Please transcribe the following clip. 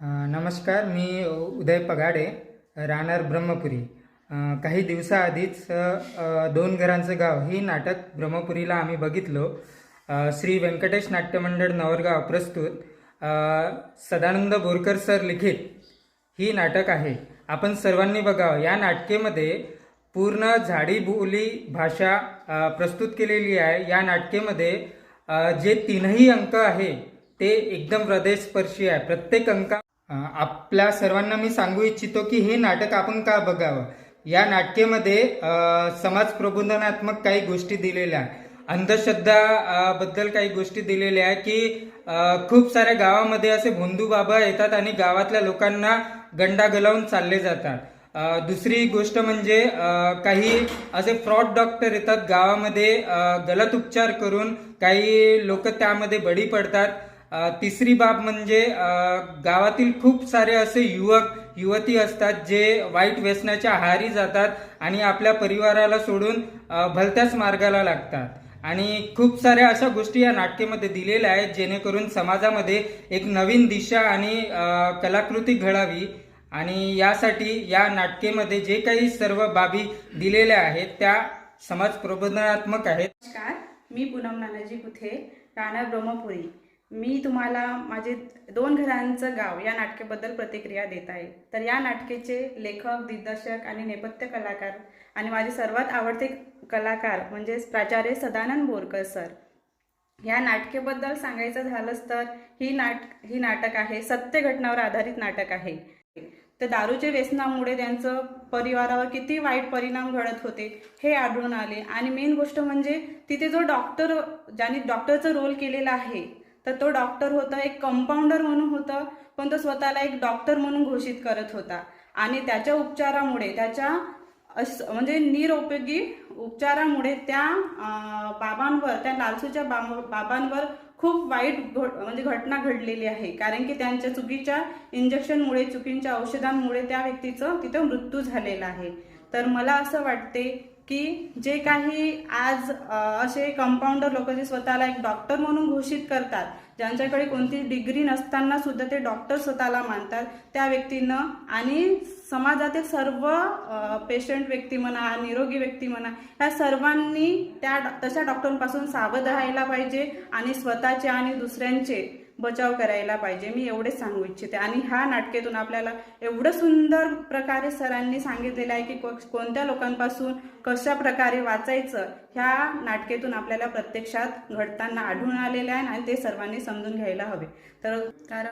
नमस्कार मी उदय पगाडे राहणार ब्रह्मपुरी. काही दिवसाआधीच दोन घरांचं गाव ही नाटक ब्रह्मपुरीला आम्ही बघितलो. श्री व्यंकटेश नाट्यमंडळ नवरगाव प्रस्तुत. सदानंद बोरकर सर लिखित ही नाटक आहे. आपण सर्वांनी बघावं. या नाटकेमध्ये पूर्ण झाडी बोली भाषा प्रस्तुत केलेली आहे. या नाटकेमध्ये जे तीनही अंक आहे ते एकदम हृदयस्पर्शी आहे. प्रत्येक अंका आपल्या सर्वांना मी सांगू इच्छितो की हे नाटक आपण का बघावं? या नाटकेमध्ये समाज प्रबोधनात्मक काही गोष्टी दिलेल्या आहे अंधश्रद्धा बद्दल काही गोष्टी दिलेल्या आहे की खूप साऱ्या गावामध्ये असे भोंदू बाबा येतात आणि गावातल्या लोकांना गंडा गलावून चालले जातात. दुसरी गोष्ट म्हणजे काही असे फ्रॉड डॉक्टर येतात गावामध्ये गलत उपचार करून काही लोक त्यामध्ये बळी पडतात. तिसरी बाब म्हणजे गावातील खूप सारे असे युवक युवती असतात जे वाईट व्यसनाच्या आहारी जातात आणि आपल्या परिवाराला सोडून भलत्याच मार्गाला लागतात. आणि खूप साऱ्या अशा गोष्टी या नाटकेमध्ये दिलेल्या आहेत जेणेकरून समाजामध्ये एक नवीन दिशा आणि कलाकृती घडावी. आणि यासाठी या नाटकेमध्ये जे काही सर्व बाबी दिलेल्या आहेत त्या समाज प्रबोधनात्मक आहेत. नमस्कार मी पूनम नानाजी कुथे राणा ब्रह्मपुरी. मी तुम्हाला माझे दोन घरांचं गाव या नाटकेबद्दल प्रतिक्रिया देत आहे. तर या नाटकेचे लेखक दिग्दर्शक आणि नेपथ्य कलाकार आणि माझे सर्वात आवडते कलाकार म्हणजेच प्राचार्य सदानंद बोरकर सर. या नाटकेबद्दल सांगायचं झालंच तर ही नाट ही नाटक आहे सत्य घटनावर आधारित नाटक आहे. तर दारूचे व्यसनामुळे त्यांचं परिवारावर किती वाईट परिणाम घडत होते हे आढळून आले. आणि मेन गोष्ट म्हणजे तिथे जो डॉक्टर ज्याने डॉक्टरचा रोल केलेला आहे तर तो डॉक्टर होता एक कंपाऊंडर म्हणून होतं पण तो स्वतःला एक डॉक्टर म्हणून घोषित करत होता. आणि त्याच्या उपचारामुळे त्याच्या अस म्हणजे निरुपयोगी उपचारामुळे त्या बाबांवर त्या लालसूच्या बाबांवर खूप वाईट घ- म्हणजे घटना घडलेली आहे. कारण की त्यांच्या चुकीच्या इंजेक्शनमुळे चुकींच्या औषधांमुळे त्या व्यक्तीचं तिथं मृत्यू झालेला आहे. तर मला असं वाटते की जे काही आज असे कंपाऊंडर लोक जे स्वतःला एक डॉक्टर म्हणून घोषित करतात ज्यांच्याकडे कोणती डिग्री नसताना सुद्धा ते डॉक्टर स्वतःला मानतात त्या व्यक्तीनं आणि समाजातील सर्व पेशंट व्यक्ती म्हणा निरोगी व्यक्ती म्हणा ह्या सर्वांनी त्या तशा डॉक्टरांपासून सावध राहायला पाहिजे आणि स्वतःचे आणि दुसऱ्यांचे बचाव करायला पाहिजे. मी एवढेच सांगू इच्छिते. आणि ह्या नाटकेतून आपल्याला एवढं सुंदर प्रकारे सरांनी सांगितलेलं आहे की को- कोणत्या लोकांपासून कशा प्रकारे वाचायचं ह्या नाटकेतून आपल्याला प्रत्यक्षात घडताना आढळून आलेलं आहे आणि ते सर्वांनी समजून घ्यायला हवे. तर कारण